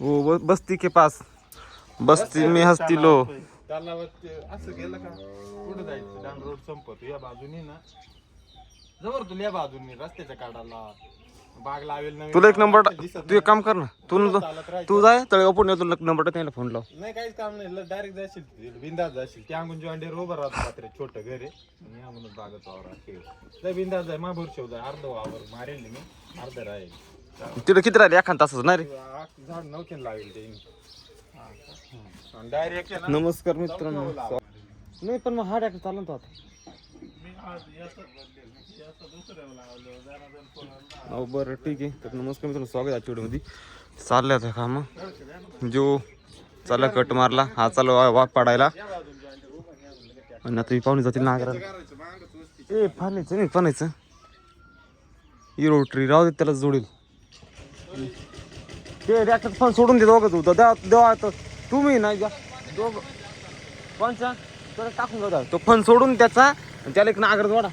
वो ब- बस्ती के पास. बस्ती में हस्ती लो. त्याला असं गेलं का कुठं जायचं? डांग रोड संपत या बाजूनी ना. जवळ तुला या बाजूनी रस्त्याच्या काढाला बाग लावेल नवीन तुला एक नंबर तू एक काम कर ना. तू. तू जाय तळे आपण तुला नंबर त्याला फोन लाव. नाही काहीच काम नाही. डायरेक्ट जाशील बिंदास जाशील. त्या अंगून अंडे उभं राहतो रात्री छोटं घर आहे. आणि अंगूनच बागत वावर खेळ. बिंदास जाय मा भरशेव जाय अर्ध वावर मारेल मी. अर्ध राहील. तिथे किती राहिले? एखाद तासच नाही रे. लावेल ते डायरेक्ट नमस्कार मित्रांनो. नाही पण मग हा ट्रॅक्टर चालला ना तो आता. हो बरं ठीक आहे. तर नमस्कार मित्रांनो स्वागत आहे आजच्या व्हिडिओमध्ये. चाललं आता काम. जो चालला कट मारला हा चालू वाघ पाडायला. आणि आता ही पाहुणे जातील नागराला. ए फानायचं नाही फानायचं ही रोटरी राहू दे त्याला जोडील. ते ट्रॅक्टर पण सोडून दे दोघं तू. देवा देवा आता तुम्ही नाही जा दोघं. कोणचा तर टाकून जाऊ तो फन सोडून त्याचा आणि त्याला एक नागर जोडा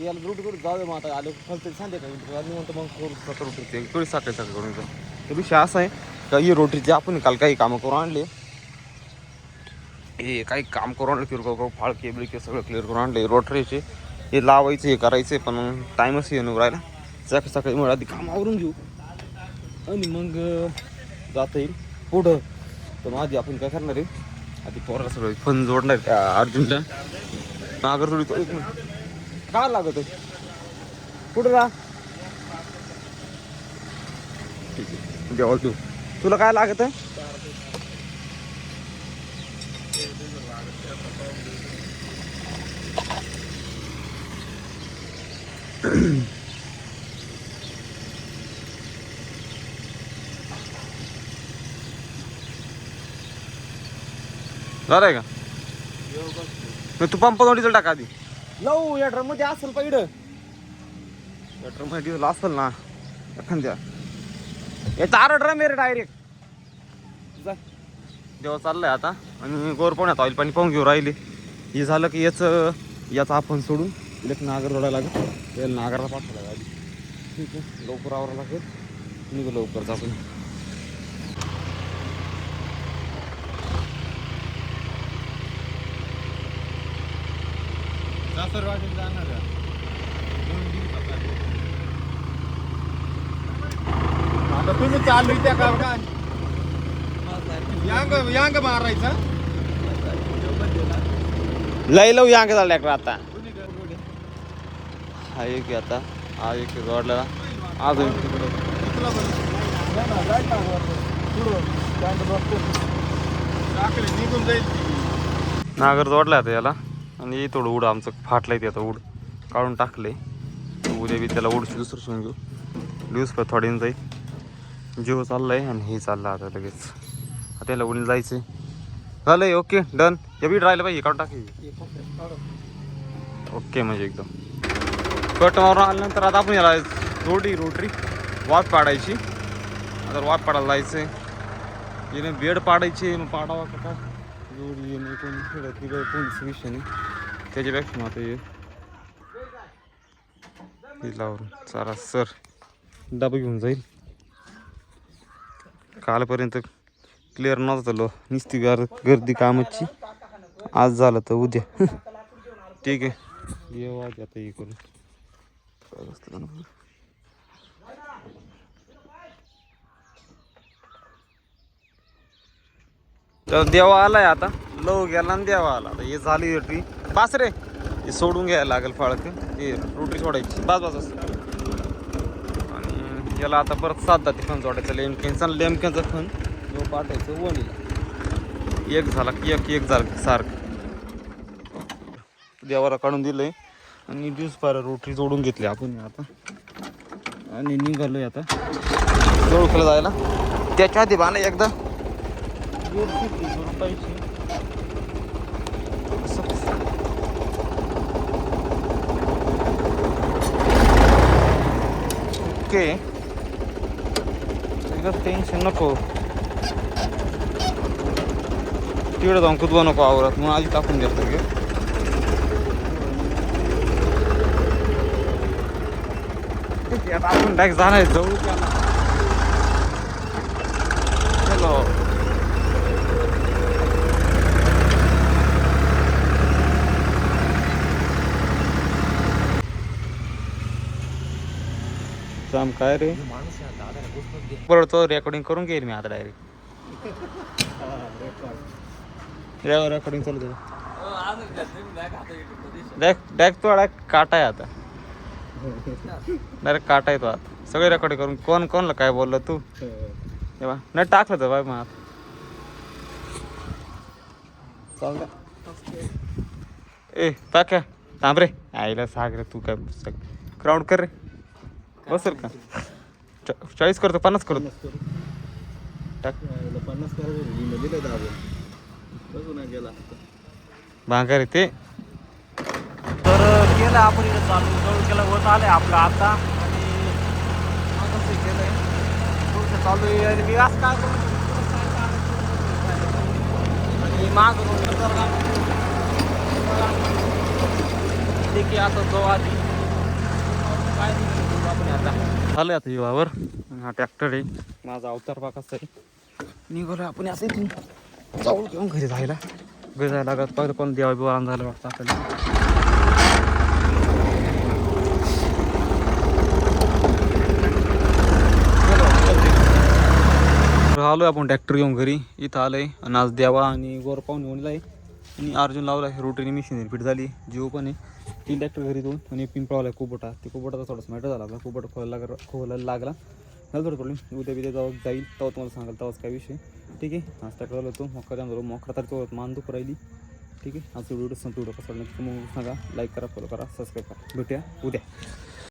याला रूट करून जाऊ दे मग आता. आलो तरी सांगते का? मी म्हणतो मग करू सकाळ रोटी ते. थोडी सकाळी सकाळी करून जा. तो विषय असा आहे का ही रोटरीचे आपण काल काही कामं करून आणले हे काही काम करून आणले किरकोळ फाळ फाळके बिळके सगळं क्लिअर करून आणले रोटरीचे. हे लावायचे हे करायचे पण टाईमच येऊन राहिला. सकाळी सकाळी मग आधी काम आवरून घेऊ. आणि मग जाता येईल पुढं. तर मग आधी आपण काय करणार आहे? आधी पोराला सगळं फन जोडणार त्या अर्जुनला. नागर थोडी तो एक मिनिट. काय लागत आहे? कुठं जा ठीक आहे. देवा तू तुला काय लागत आहे? झालंय का? मग तू पंप डिझेल टाका आधी. लावू या ड्रममध्ये असेल पाहिजे या ड्रममध्ये डिझेल असेल ना एखाद्या. या चार ड्रम आहे रे डायरेक्ट जा. देवा चाललंय आता. आणि गोर पुण्यात ऑइल पाणी पाहून घेऊ राहिले. हे झालं की याचं याचा आपण सोडून इला एक नागर जोडायला लागेल. याला नागरला पाठवायला लागेल ठीक आहे लवकर आवरायला लागेल. निघू लवकरच आपण सासरवाडीला जाणार. दोन दिवसात. आता तुम्ही चालू त्या का? यांग यांग मारायचा. लय लव या झाला ट्रॅक्टर आता. हा एक आता. हा एक जोडलेला अजून नागर जोडला आता याला. आणि थोडं उड आमचं फाटलंय ते आता उड. काढून टाकले. उद्या बी त्याला उडशी दुसरं शिवून घेऊ दिवस पण थोड्याने जाईल. जीव चाललाय आणि हे चाललं आता लगेच. आता याला उडीला जायचंय. झालंय ओके डन. हे बी राहिलं पाहिजे काढून टाकी ओके म्हणजे एकदम. कट मारून आल्यानंतर आता आपण याला जोडी रोटरी वाफ पाडायची. आता वाफ पाडायला जायचंय. येणे बेड पाडायचे मग पाडावा का काय जोडी येणे कोणी खेळत तिकडे कोणीच विषय नाही त्याच्यापेक्षा मग आता हे लावून चारा सर डबा घेऊन जाईल कालपर्यंत क्लिअर नव्हतं लो नुसती गर गर्दी कामाची आज झालं तर उद्या ठीक आहे येऊ आज आता हे करू काय असतं का ना? तर देवा आलाय आता. लव गेला आणि देवा आला. आता हे झाली रोटी पास रे. हे सोडून घ्यायला लागेल फाळक. हे रोटी सोडायची. पाच पाच आणि याला आता परत सात दाती फन सोडायचं लेमकेनचा लेमक्याचं फन जो पाठायचं वणीला. एक झाला की एक एक झालं सारखं. देवाला काढून दिलंय. आणि दिवस पार रोटरी जोडून घेतली आपण आता. आणि निघालोय आता. जवळखेला जायला. त्याच्या आधी बाना एकदा. ओके. टेन्शन नको. तिकडे जाऊन कुदवा नको आवरात म्हणून आधी टाकून देतो गे आता आपण डायरेक्ट जाणार जाऊ चलो जाम काय रे? बरोबर तो रेकॉर्डिंग करून घेईल मी आता डायरेक्ट रेकॉर्डिंग चालू देख डायरेक्ट तो डायरेक्ट काटा आहे आता. डायरेक्ट काटा आहे तो आता. सगळे रेकॉर्डिंग करून कोण कोणला काय बोललं तू? तेव्हा नाही टाकलं तर बाय मग. चालतं ए पाक्या थांब रे. आईला साग रे तू काय ग्राउंड कर रे. बसेल का? चा- चाळीस करतो पन्नास करतो. टाक. पन्नास करायचं दिलं दाबून बघू ना गेला. भांगा रे ते. तर केलं आपण इकडे चालू. जवळ केलं होत आलंय आपलं आता. आणि केलंय. थोडंसं चालू आहे. आणि मी असं काय करू? आणि माग का ठीक आहे आता जो आधी. आपण आता युवावर हा ट्रॅक्टर आहे. माझा अवतार पाकाचा आहे. निघालो आपण असं इथून चावल घेऊन घरी जायला. घरी जायला लागत पहिलं कोण देवा बिवा झालं वाटतं आपल्याला. आलोय आपण ट्रॅक्टर घेऊन घरी. इथं आलोय. आणि आज देवा आणि गोर पाहून घेऊन आहे आणि अर्जुन लावला आहे रोटरी मिशन फिट झाली. जिओ पण आहे. तीन ट्रॅक्टर घरी दोन. आणि पिंपळावला आहे कुबोटा. ते कुबोटाचा थोडासा मॅटर झाला लागला कुबोटा खोलला लाग खोलायला लागला. झालं थोडं प्रॉब्लेम उद्या बिद्या जाऊ जाईल. तेव्हा तुम्हाला सांगाल तेव्हाच काय विषय. ठीक आहे? आज ट्रॅक्टर होतो. मोकरा जाम झालो. मोकरा तर तो मान दुख राहिली. ठीक आहे? आज व्हिडिओ संपतो. व्हिडिओ कसा तुम्ही सांगा. लाईक करा फॉलो करा सबस्क्राईब करा. भेटूया उद्या.